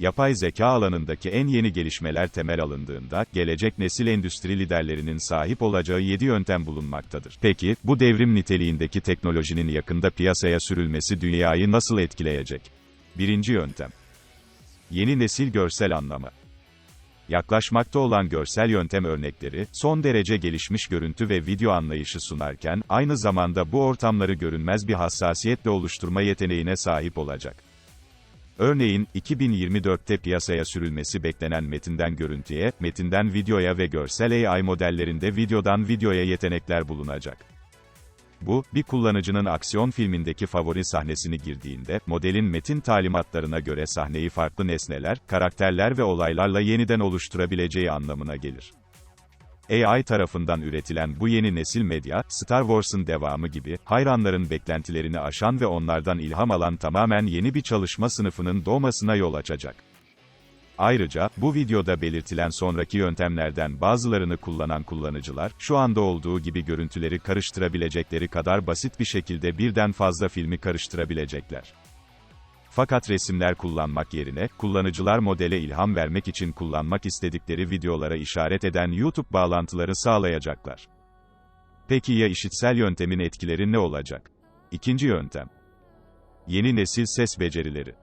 Yapay zeka alanındaki en yeni gelişmeler temel alındığında, gelecek nesil endüstri liderlerinin sahip olacağı 7 yöntem bulunmaktadır. Peki, bu devrim niteliğindeki teknolojinin yakında piyasaya sürülmesi dünyayı nasıl etkileyecek? Birinci yöntem. Yeni nesil görsel anlamı. Yaklaşmakta olan görsel yöntem örnekleri, son derece gelişmiş görüntü ve video anlayışı sunarken, aynı zamanda bu ortamları görünmez bir hassasiyetle oluşturma yeteneğine sahip olacak. Örneğin, 2024'te piyasaya sürülmesi beklenen metinden görüntüye, metinden videoya ve görsel AI modellerinde videodan videoya yetenekler bulunacak. Bu, bir kullanıcının aksiyon filmindeki favori sahnesini girdiğinde, modelin metin talimatlarına göre sahneyi farklı nesneler, karakterler ve olaylarla yeniden oluşturabileceği anlamına gelir. AI tarafından üretilen bu yeni nesil medya, Star Wars'ın devamı gibi, hayranların beklentilerini aşan ve onlardan ilham alan tamamen yeni bir çalışma sınıfının doğmasına yol açacak. Ayrıca, bu videoda belirtilen sonraki yöntemlerden bazılarını kullanan kullanıcılar, şu anda olduğu gibi görüntüleri karıştırabilecekleri kadar basit bir şekilde birden fazla filmi karıştırabilecekler. Fakat resimler kullanmak yerine, kullanıcılar modele ilham vermek için kullanmak istedikleri videolara işaret eden YouTube bağlantıları sağlayacaklar. Peki ya işitsel yöntemin etkileri ne olacak? İkinci yöntem. Yeni nesil ses becerileri.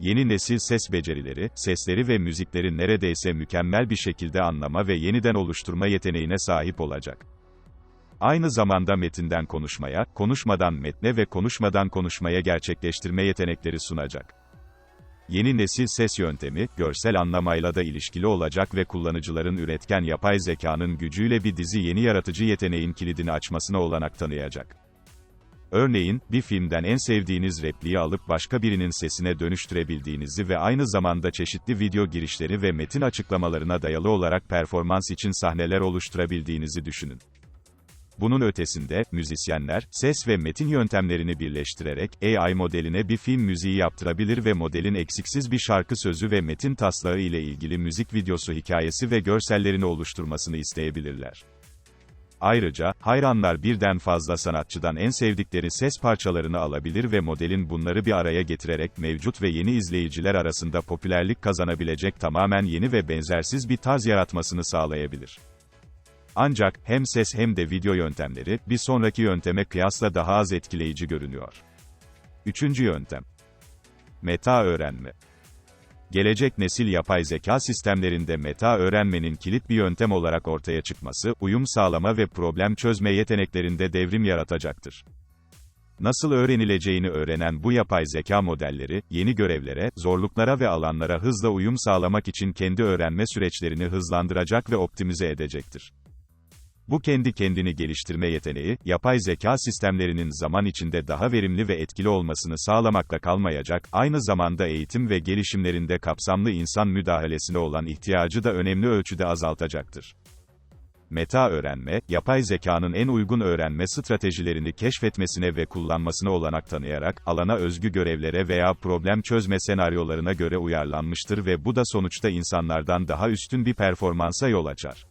Yeni nesil ses becerileri, sesleri ve müzikleri neredeyse mükemmel bir şekilde anlama ve yeniden oluşturma yeteneğine sahip olacak. Aynı zamanda metinden konuşmaya, konuşmadan metne ve konuşmadan konuşmaya gerçekleştirme yetenekleri sunacak. Yeni nesil ses yöntemi, görsel anlamayla da ilişkili olacak ve kullanıcıların üretken yapay zekanın gücüyle bir dizi yeni yaratıcı yeteneğin kilidini açmasına olanak tanıyacak. Örneğin, bir filmden en sevdiğiniz repliği alıp başka birinin sesine dönüştürebildiğinizi ve aynı zamanda çeşitli video girişleri ve metin açıklamalarına dayalı olarak performans için sahneler oluşturabildiğinizi düşünün. Bunun ötesinde, müzisyenler, ses ve metin yöntemlerini birleştirerek, AI modeline bir film müziği yaptırabilir ve modelin eksiksiz bir şarkı sözü ve metin taslağı ile ilgili müzik videosu hikayesi ve görsellerini oluşturmasını isteyebilirler. Ayrıca, hayranlar birden fazla sanatçıdan en sevdikleri ses parçalarını alabilir ve modelin bunları bir araya getirerek mevcut ve yeni izleyiciler arasında popülerlik kazanabilecek tamamen yeni ve benzersiz bir tarz yaratmasını sağlayabilir. Ancak, hem ses hem de video yöntemleri, bir sonraki yönteme kıyasla daha az etkileyici görünüyor. Üçüncü yöntem. Meta öğrenme. Gelecek nesil yapay zeka sistemlerinde meta öğrenmenin kilit bir yöntem olarak ortaya çıkması, uyum sağlama ve problem çözme yeteneklerinde devrim yaratacaktır. Nasıl öğrenileceğini öğrenen bu yapay zeka modelleri, yeni görevlere, zorluklara ve alanlara hızla uyum sağlamak için kendi öğrenme süreçlerini hızlandıracak ve optimize edecektir. Bu kendi kendini geliştirme yeteneği, yapay zeka sistemlerinin zaman içinde daha verimli ve etkili olmasını sağlamakla kalmayacak, aynı zamanda eğitim ve gelişimlerinde kapsamlı insan müdahalesine olan ihtiyacı da önemli ölçüde azaltacaktır. Meta öğrenme, yapay zekanın en uygun öğrenme stratejilerini keşfetmesine ve kullanmasına olanak tanıyarak, alana özgü görevlere veya problem çözme senaryolarına göre uyarlanmıştır ve bu da sonuçta insanlardan daha üstün bir performansa yol açar.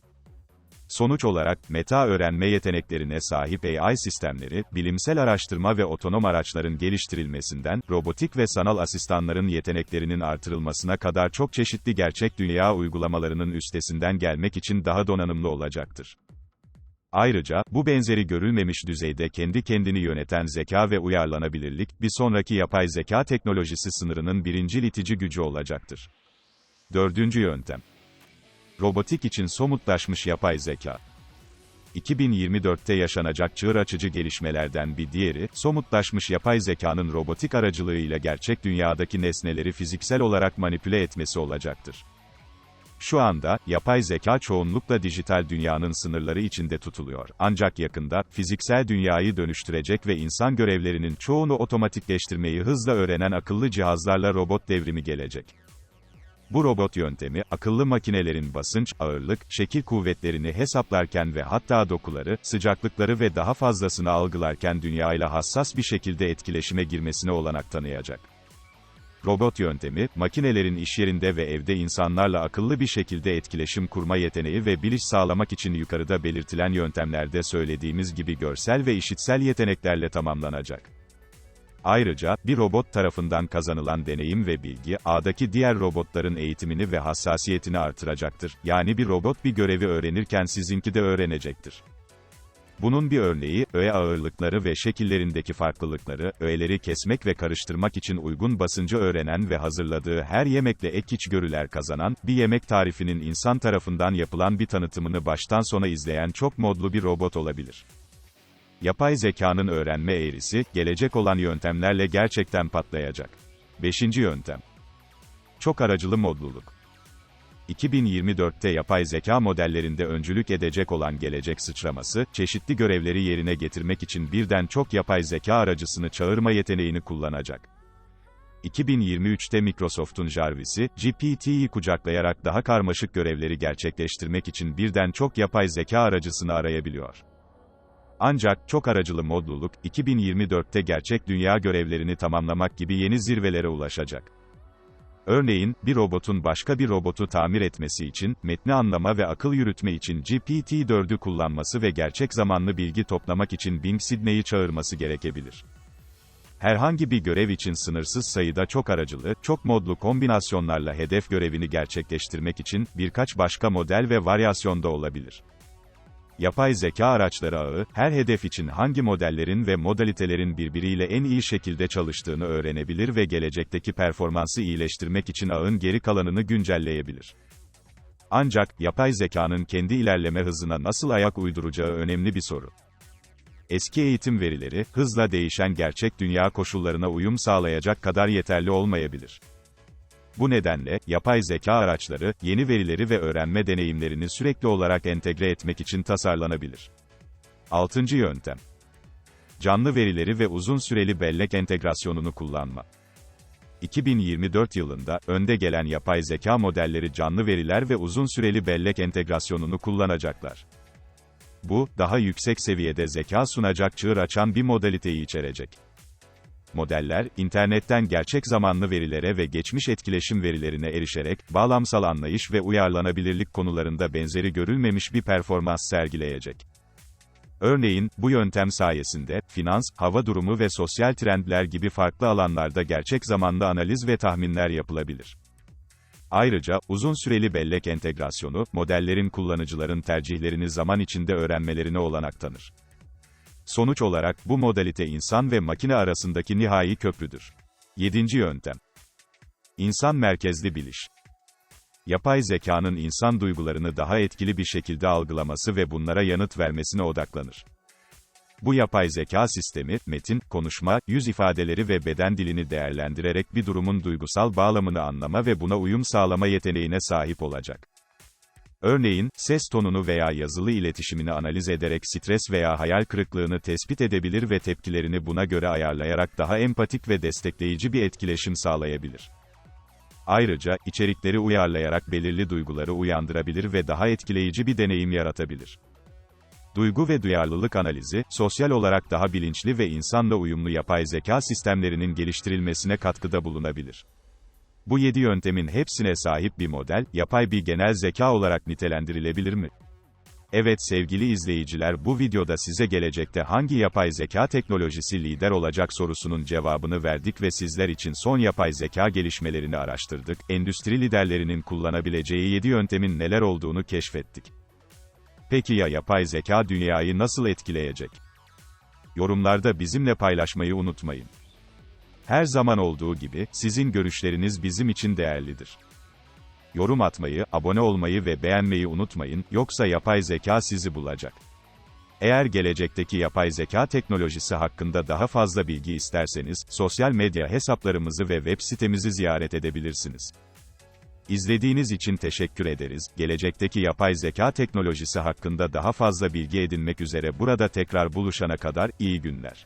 Sonuç olarak, meta öğrenme yeteneklerine sahip AI sistemleri, bilimsel araştırma ve otonom araçların geliştirilmesinden, robotik ve sanal asistanların yeteneklerinin artırılmasına kadar çok çeşitli gerçek dünya uygulamalarının üstesinden gelmek için daha donanımlı olacaktır. Ayrıca, bu benzeri görülmemiş düzeyde kendi kendini yöneten zeka ve uyarlanabilirlik, bir sonraki yapay zeka teknolojisi sınırının birinci itici gücü olacaktır. Dördüncü yöntem. Robotik için somutlaşmış yapay zeka. 2024'te yaşanacak çığır açıcı gelişmelerden bir diğeri, somutlaşmış yapay zekanın robotik aracılığıyla gerçek dünyadaki nesneleri fiziksel olarak manipüle etmesi olacaktır. Şu anda, yapay zeka çoğunlukla dijital dünyanın sınırları içinde tutuluyor. Ancak yakında, fiziksel dünyayı dönüştürecek ve insan görevlerinin çoğunu otomatikleştirmeyi hızla öğrenen akıllı cihazlarla robot devrimi gelecek. Bu robot yöntemi, akıllı makinelerin basınç, ağırlık, şekil kuvvetlerini hesaplarken ve hatta dokuları, sıcaklıkları ve daha fazlasını algılarken dünyayla hassas bir şekilde etkileşime girmesine olanak tanıyacak. Robot yöntemi, makinelerin iş yerinde ve evde insanlarla akıllı bir şekilde etkileşim kurma yeteneği ve biliş sağlamak için yukarıda belirtilen yöntemlerde söylediğimiz gibi görsel ve işitsel yeteneklerle tamamlanacak. Ayrıca, bir robot tarafından kazanılan deneyim ve bilgi, ağdaki diğer robotların eğitimini ve hassasiyetini artıracaktır. Yani bir robot bir görevi öğrenirken sizinki de öğrenecektir. Bunun bir örneği, öğe ağırlıkları ve şekillerindeki farklılıkları, öğeleri kesmek ve karıştırmak için uygun basıncı öğrenen ve hazırladığı her yemekle ek içgörüler kazanan, bir yemek tarifinin insan tarafından yapılan bir tanıtımını baştan sona izleyen çok modlu bir robot olabilir. Yapay zekanın öğrenme eğrisi, gelecek olan yöntemlerle gerçekten patlayacak. 5. yöntem. Çok aracılı modluluk. 2024'te yapay zeka modellerinde öncülük edecek olan gelecek sıçraması, çeşitli görevleri yerine getirmek için birden çok yapay zeka aracısını çağırma yeteneğini kullanacak. 2023'te Microsoft'un Jarvis'i, GPT'yi kucaklayarak daha karmaşık görevleri gerçekleştirmek için birden çok yapay zeka aracısını arayabiliyor. Ancak, çok aracılı modluluk, 2024'te gerçek dünya görevlerini tamamlamak gibi yeni zirvelere ulaşacak. Örneğin, bir robotun başka bir robotu tamir etmesi için, metni anlama ve akıl yürütme için GPT-4'ü kullanması ve gerçek zamanlı bilgi toplamak için Bing Sydney'i çağırması gerekebilir. Herhangi bir görev için sınırsız sayıda çok aracılı, çok modlu kombinasyonlarla hedef görevini gerçekleştirmek için, birkaç başka model ve varyasyonda olabilir. Yapay zeka araçları ağı, her hedef için hangi modellerin ve modalitelerin birbiriyle en iyi şekilde çalıştığını öğrenebilir ve gelecekteki performansı iyileştirmek için ağın geri kalanını güncelleyebilir. Ancak, yapay zekanın kendi ilerleme hızına nasıl ayak uyduracağı önemli bir soru. Eski eğitim verileri, hızla değişen gerçek dünya koşullarına uyum sağlayacak kadar yeterli olmayabilir. Bu nedenle, yapay zeka araçları, yeni verileri ve öğrenme deneyimlerini sürekli olarak entegre etmek için tasarlanabilir. 6. yöntem. Canlı verileri ve uzun süreli bellek entegrasyonunu kullanma. 2024 yılında, önde gelen yapay zeka modelleri canlı veriler ve uzun süreli bellek entegrasyonunu kullanacaklar. Bu, daha yüksek seviyede zeka sunacak çığır açan bir modaliteyi içerecek. Modeller, internetten gerçek zamanlı verilere ve geçmiş etkileşim verilerine erişerek, bağlamsal anlayış ve uyarlanabilirlik konularında benzeri görülmemiş bir performans sergileyecek. Örneğin, bu yöntem sayesinde, finans, hava durumu ve sosyal trendler gibi farklı alanlarda gerçek zamanlı analiz ve tahminler yapılabilir. Ayrıca, uzun süreli bellek entegrasyonu, modellerin kullanıcıların tercihlerini zaman içinde öğrenmelerine olanak tanır. Sonuç olarak, bu modalite insan ve makine arasındaki nihai köprüdür. 7. yöntem. İnsan merkezli biliş. Yapay zekanın insan duygularını daha etkili bir şekilde algılaması ve bunlara yanıt vermesine odaklanır. Bu yapay zeka sistemi, metin, konuşma, yüz ifadeleri ve beden dilini değerlendirerek bir durumun duygusal bağlamını anlama ve buna uyum sağlama yeteneğine sahip olacak. Örneğin, ses tonunu veya yazılı iletişimini analiz ederek stres veya hayal kırıklığını tespit edebilir ve tepkilerini buna göre ayarlayarak daha empatik ve destekleyici bir etkileşim sağlayabilir. Ayrıca, içerikleri uyarlayarak belirli duyguları uyandırabilir ve daha etkileyici bir deneyim yaratabilir. Duygu ve duyarlılık analizi, sosyal olarak daha bilinçli ve insanla uyumlu yapay zeka sistemlerinin geliştirilmesine katkıda bulunabilir. Bu yedi yöntemin hepsine sahip bir model, yapay bir genel zeka olarak nitelendirilebilir mi? Evet sevgili izleyiciler bu videoda size gelecekte hangi yapay zeka teknolojisi lider olacak sorusunun cevabını verdik ve sizler için son yapay zeka gelişmelerini araştırdık, endüstri liderlerinin kullanabileceği 7 yöntemin neler olduğunu keşfettik. Peki ya yapay zeka dünyayı nasıl etkileyecek? Yorumlarda bizimle paylaşmayı unutmayın. Her zaman olduğu gibi, sizin görüşleriniz bizim için değerlidir. Yorum atmayı, abone olmayı ve beğenmeyi unutmayın, yoksa yapay zeka sizi bulacak. Eğer gelecekteki yapay zeka teknolojisi hakkında daha fazla bilgi isterseniz, sosyal medya hesaplarımızı ve web sitemizi ziyaret edebilirsiniz. İzlediğiniz için teşekkür ederiz. Gelecekteki yapay zeka teknolojisi hakkında daha fazla bilgi edinmek üzere burada tekrar buluşana kadar iyi günler.